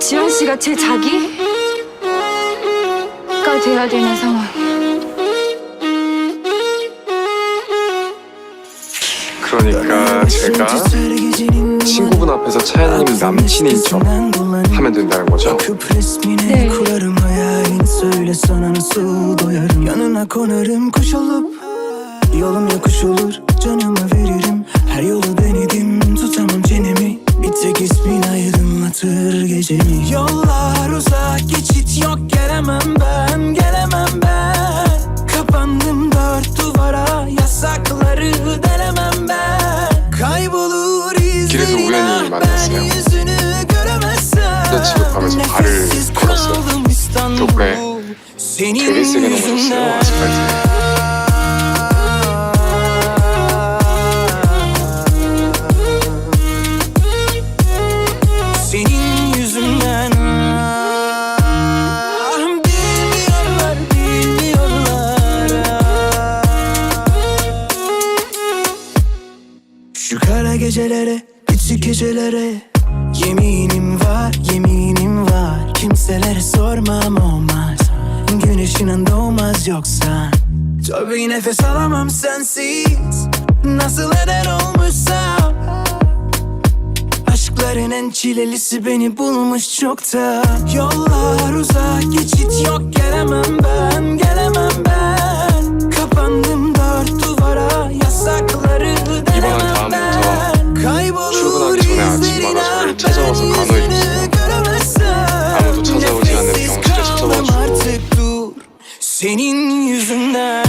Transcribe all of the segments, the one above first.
지현 씨가 제 자기가 돼야 되는 상황. 그러니까 제가 친구분 앞에서 차연님 남친인 척 하면 된다는 거죠? 네. Yanına konarım kuş olup Yolum yokuş olur canımı veririm Her yolu Gelemem ben, gelemem ben. Kapandım dört duvara Yasakları delemem ben. Kaybolur izlerine ah Ben yüzünü göremezsem. Nefessiz kaldım İstanbul Senin yüzünden. Gecelere, küçük gecelere. Yeminim var, yeminim var. Kimselere sormam olmaz. Güneşin doğmaz yoksa. Tabii nefes alamam sensiz. Nasıl eder olmuşsam? Aşkların en çilelisi beni bulmuş çokta. Yollar uzak geçit yok. Gelemem ben Gelemem ben. Kapandım Senin yüzünden.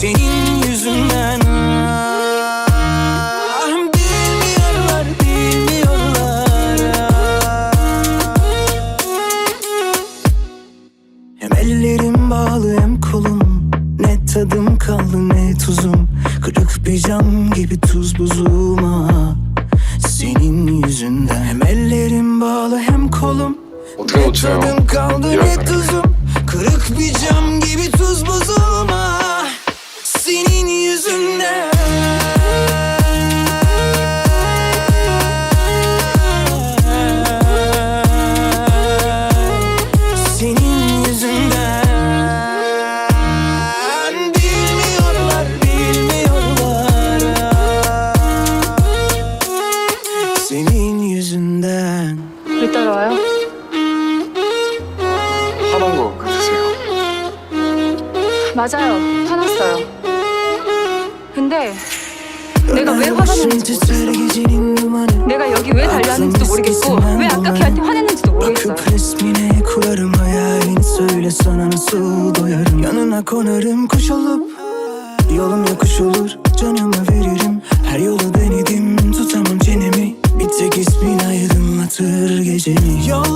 Senin yüzünden. Ah, Hem ellerim bağlı hem kolum. Ne tadım kaldı ne tuzum. Kırık bir cam gibi tuz buzum ah senin yüzünden. Hem ellerim bağlı hem kolum. Ne tadım kaldı ne tuzum. Kırık bir cam gibi tuz bozulma Senin yüzünden. 맞아요. 화났어요. 근데 내가 왜 화가 났는지 모르겠어. gecenin dumanı 내가 여기 왜 달려왔는지도 모르겠고 왜 아까 걔한테 화냈는지도 모르겠어요. Bakıp resmine kurarım hayalin Söyle sana nasıl doyarım Yanına konarım kuş olup Yolum yokuş olur canımı veririm Her yolu denedim tutamam çenemi Bir tek ismin aydınlatır gecemi Yollar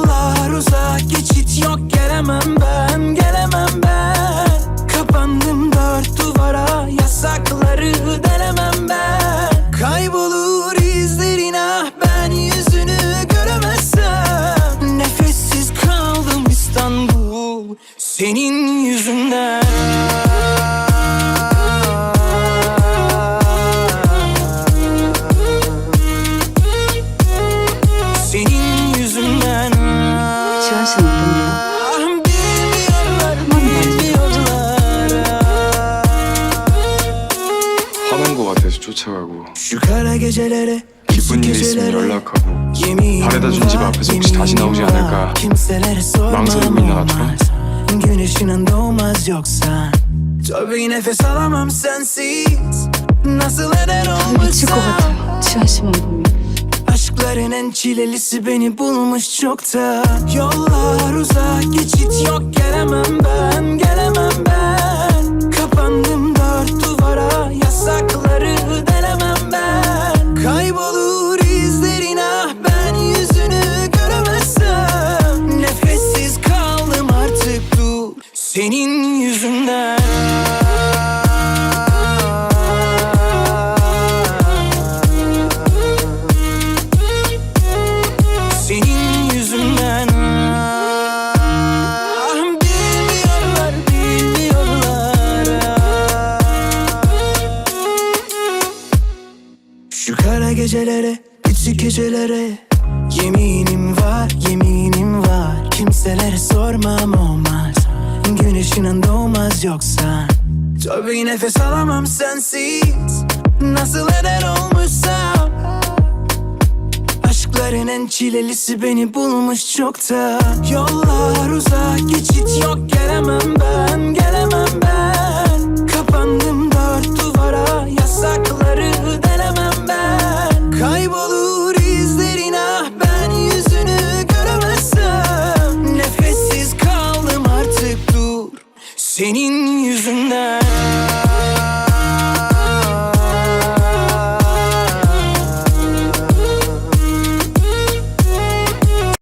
Senin yüzünden Senin yüzünden 지현 씨는 어떤데요? Ah, Bilmiyorlar, bilmiyorlar 화난 거 같아서 쫓아가고 Şu kara gecelere 기쁜 일 있으면 연락하고 바래다 준 집 앞에서 혹시 다시 나오지 않을까 망설이고 있는 나처럼? Güneşinin doğmaz yoksa. Tabii nefes alamam sensiz. Nasıl eder olmasa Aşkların en çilelisi beni bulmuş çoktan. Yollar uzak geçit yok gelemem ben. Gecelere Küçük gecelere Yeminim var yeminim var. Kimselere sormam olmaz. Güneşin doğmaz yoksa. Tabii nefes alamam sensiz. Nasıl eder olmuşsam? Aşkların en çilelisi beni bulmuş çokta Yollar uzak geçit yok. Gelemem ben gelemem ben. Kapandım Senin yüzünden.